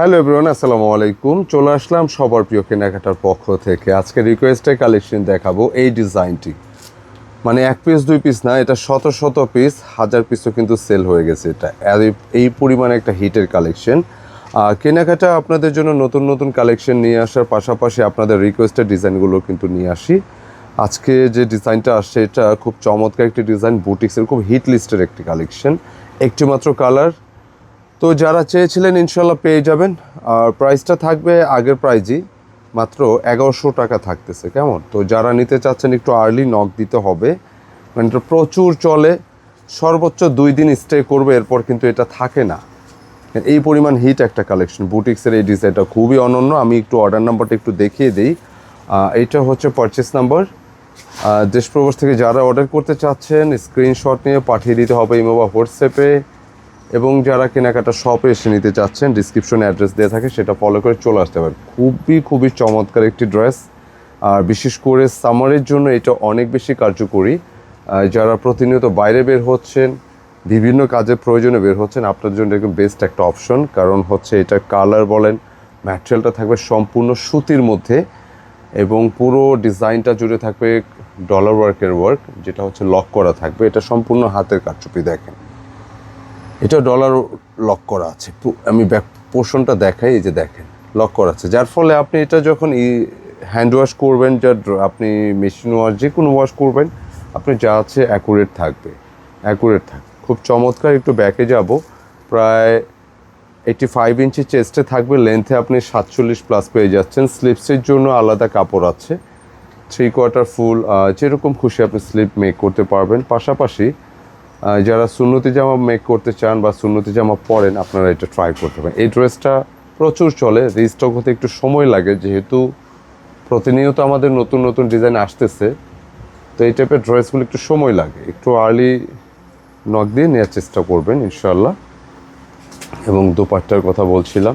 Hello everyone আসসালামু আলাইকুম। চলে আসলাম সবার প্রিয় কেনাকাটার পক্ষ থেকে। আজকে রিকোয়েস্টের কালেকশন দেখাবো এই ডিজাইনটি মানে এক পিস দুই পিস না, এটা শত শত পিস হাজার পিসও কিন্তু সেল হয়ে গেছে এটা। এই পরিমাণে একটা হিটের কালেকশন কেনাকাটা আপনাদের জন্য নতুন নতুন কালেকশন নিয়ে আসার পাশাপাশি আপনাদের রিকোয়েস্টের ডিজাইনগুলো কিন্তু নিয়ে আসি। আজকে যে ডিজাইনটা আসছে, এটা খুব চমৎকার একটি ডিজাইন বুটিক্সের খুব হিট লিস্টের একটি কালেকশন একটি মাত্র কালার তো যারা চেয়েছিলেন ইনশাল্লাহ পেয়ে যাবেন। আর প্রাইসটা থাকবে আগের প্রাইজই মাত্র এগারোশো টাকা থাকতেছে, কেমন? তো যারা নিতে চাচ্ছেন একটু আর্লি নক দিতে হবে। মানে প্রচুর চলে, সর্বোচ্চ দুই দিন স্টে করবে, এরপর কিন্তু এটা থাকে না। এই পরিমাণ হিট একটা কালেকশন বুটিক্সের এই ডিজাইনটা খুবই অনন্য, আমি একটু অর্ডার নাম্বারটা একটু দেখিয়ে দিই। এইটা হচ্ছে পারচেস নাম্বার দেশ প্রবাস থেকে যারা অর্ডার করতে চাচ্ছেন স্ক্রিনশট নিয়ে পাঠিয়ে দিতে হবে ইমো বা হোয়াটসঅ্যাপে। এবং যারা কেনাকাটা শপে এসে নিতে চাচ্ছেন ডিসক্রিপশনে অ্যাড্রেস দেওয়া থাকে, সেটা ফলো করে চলে আসতে পারেন। খুবই খুবই চমৎকার একটি ড্রেস আর বিশেষ করে সামারের জন্য এটা অনেক বেশি কার্যকরী। যারা প্রতিনিয়ত বাইরে বের হচ্ছেন, বিভিন্ন কাজের প্রয়োজনে বের হচ্ছেন আপনার জন্য একদম বেস্ট একটা অপশন কারণ হচ্ছে এটা কালার বলেন ম্যাটেরিয়ালটা থাকবে সম্পূর্ণ সুতির মধ্যে এবং পুরো ডিজাইনটা জুড়ে থাকবে ডলার ওয়ার্কের ওয়ার্ক যেটা হচ্ছে লক করা থাকবে। এটা সম্পূর্ণ হাতের কারচুপি দেখেন। এটা ডলার লক করা আছে। আমি ব্যাক পোর্শনটা দেখাই, এই যে দেখেন লক করা আছে। যার ফলে আপনি এটা যখন হ্যান্ড ওয়াশ করবেন, যা আপনি মেশিন ওয়াশ যে কোনো ওয়াশ করবেন, আপনি যা আছে অ্যাকুরেট থাকবে। অ্যাকুরেট থাকবে খুব চমৎকার, একটু ব্যাকে যাব। প্রায় এইটি ফাইভ ইঞ্চি চেস্টে থাকবে লেন্থে আপনি সাতচল্লিশ প্লাস পেয়ে যাচ্ছেন। স্লিপসের জন্য আলাদা কাপড় আছে। থ্রি কোয়ার্টার ফুল যেরকম খুশি আপনি স্লিপ মেক করতে পারবেন। পাশাপাশি যারা সুন্নতি জামা মেক করতে চান বা সুন্নতি জামা পরেন, আপনারা এটা ট্রাই করতে পারেন। এই ড্রেসটা প্রচুর চলে রিস্টক হতে একটু সময় লাগে, যেহেতু প্রতিনিয়ত আমাদের নতুন নতুন ডিজাইন আসতেছে। তো এই টাইপের ড্রেসগুলো একটু সময় লাগে, একটু আর্লি নক দিয়ে নেওয়ার চেষ্টা করবেন ইনশাল্লাহ এবং দোপাট্টার কথা বলছিলাম।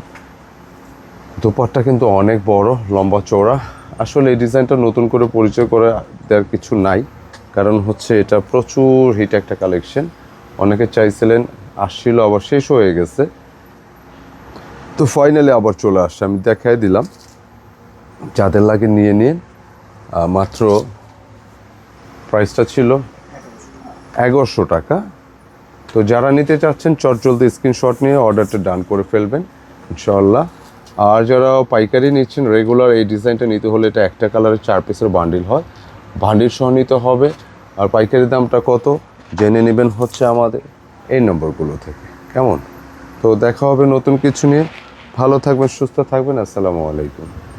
দোপাট্টা কিন্তু অনেক বড়, লম্বা চওড়া। আসলে এই ডিজাইনটা নতুন করে পরিচয় করে দেওয়ার কিছু নাই। কারণ হচ্ছে এটা প্রচুর হিট একটা কালেকশন অনেকে চাইছিলেন আসছিল, আবার শেষ হয়ে গেছে। তো ফাইনালি আবার চলে আসছে, আমি দেখাই দিলাম। যাদের লাগে নিয়ে নিন। মাত্র প্রাইসটা ছিল এগারোশো টাকা। তো যারা নিতে চাচ্ছেন, চট জলদি স্ক্রিনশট নিয়ে অর্ডারটা ডান করে ফেলবেন ইনশাল্লাহ আর যারা পাইকারি নিচ্ছেন রেগুলার এই ডিজাইনটা নিতে হলে এটা একটা কালারের চার পিসের বান্ডিল হয়। সহ নিতে হবে। আর পাইকারি দামটা কত? জেনে নেবেন হচ্ছে আমাদের এই নম্বরগুলো থেকে। কেমন? তো দেখা হবে নতুন কিছু নিয়ে। ভালো থাকবেন, সুস্থ থাকবেন। আসসালামু আলাইকুম।